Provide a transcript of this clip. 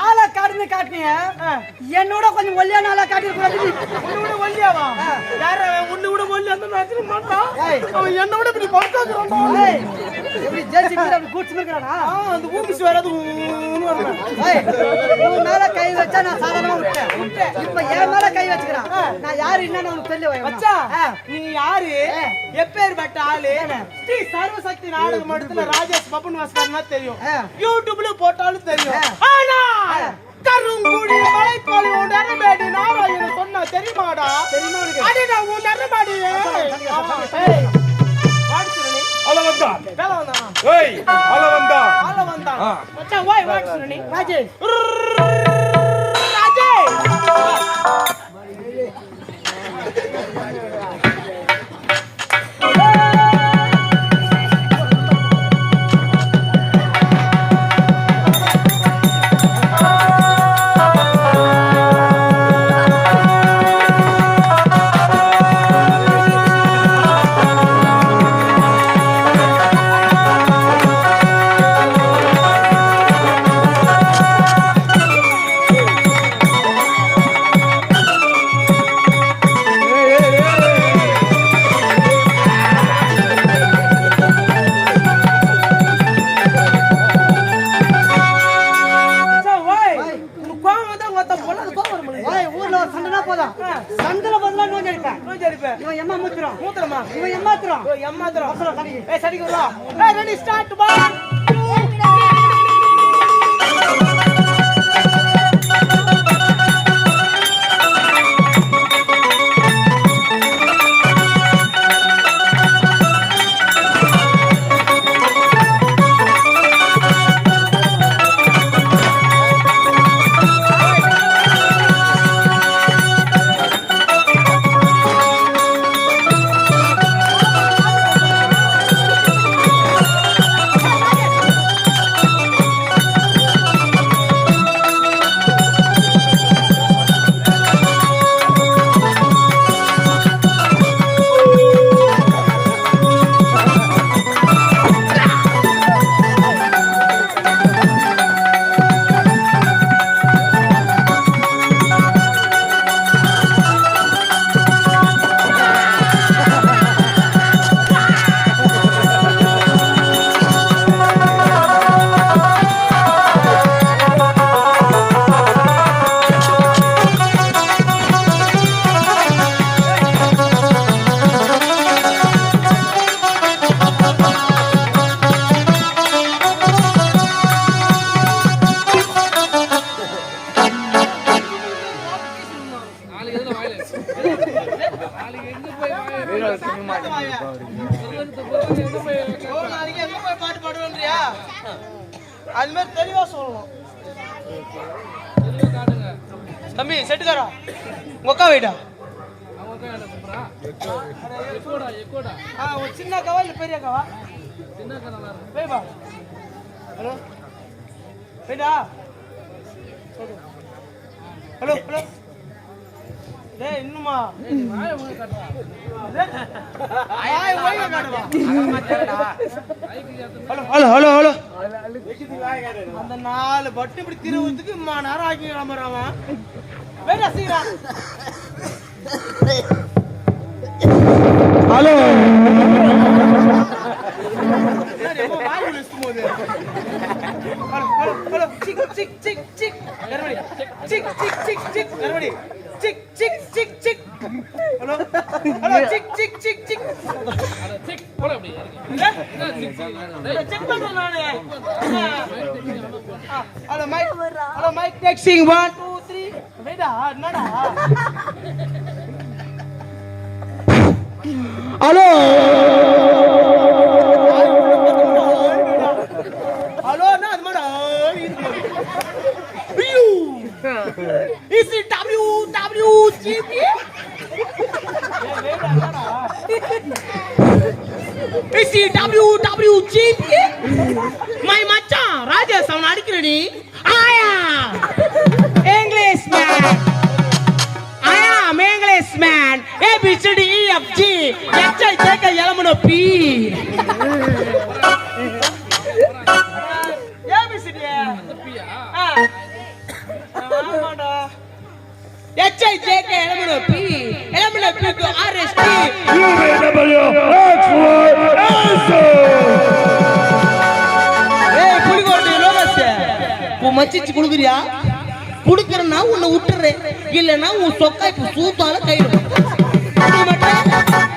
ஆளை காட்டுன்னு காட்டினிய? என்னோட கொஞ்சம் ஒல்லியான ஆளா காட்டி கூடாது உன்னை விட ஒல்லியாவா? யார உன்னை விட ஒல்லி அந்த மாதிரி மாட்டான் அவன் என்னை விட இப்படி படுத்தாக்குறான் எப்படி ஜேசிபி அப்படி கூட்ஸ் இருக்கிறானா அந்த பூமிஸ் வராது ஊன்னு வருவேன் ஏய், உன் மேல கை வச்சா நான் சாதாரணமா விட்டேன் இப்ப என் மேல கை வச்சுக்கிறான். நான் யாரு என்னன்னு உனக்கு தெரியல மச்சா நீ யாரு? எப்பேற்பட்ட ஆளு? ஸ்ரீ சர்வசக்தி நாடக மடத்துல ராஜேஷ் பப்பன் வாஸ்கர்னா தெரியும். யூடியூப்ல போட்டாலும் தெரியும். ஆனா கருங்குடி மலைப்பாளி உன் நரமேடி நாராயண சொன்னா தெரியுமாடா? தெரியுமா? அடி நான் உன் நரமாடி அளவந்தான் வேலை வந்தான். ஏய் ஆள வந்தான். ஆ. மச்சான் ஓய் வாட் சொல்லி ராஜேஷ் ராஜேஷ் வந்தா ஒத்த பொல்லாத கோவம் வரும் உங்களுக்கு. ஓய் ஊர்ல ஒரு சண்டைனா போதும். சண்டைல பதிலா நோஞ்சு அடிப்பேன் மூஞ்சி அடிப்பேன் இவன் எம்மா மூத்துறான். மூத்திரமா இவன் எம்மாத்திரம். ஏய் சடிக்கு வரா ஏய் ரெடி ஸ்டார்ட் பா. பாட்டு பாடுவேன்றியா? அது மாதிரி தெளிவா சொல்லணும் தம்பி செட்டுக்காரா? உங்க அக்கா வீடா? சின்ன அக்காவா இல்ல பெரிய அக்காவா? போய் பா ஹலோ? போய்டா. Hello hello? இன்னுமா? Hello hello hello. அந்த நாலு பட்டு இப்படி திருவத்துக்கு இம்மா நேரம் ஆக்கி கிளம்புறான் வேற hello hello. Check hello hello check check check check check பண்றேன் நானு ஆ, hello mic hello mic testing one two three வேடா என்னடா ஹலோ ஹலோ என்ன அது மாதிரி ஐயோ is it W W G P is it W W G P my மச்சான் ராஜேஷ் அவன் அடிக்கிற நீ ஆயா இங்கிலீஷ் மேன் ஆயா English man A B C D E F G H I J K L M N O P H I J K L M N O P L M N O P to R S T உன் மச்சிச்சு குடுக்குறியா? குடுக்கறனா உன்னை விட்டுறேன் இல்லைன்னா உன் சொக்கா இப்ப சூத்தால கயிறு நீ மட்டும்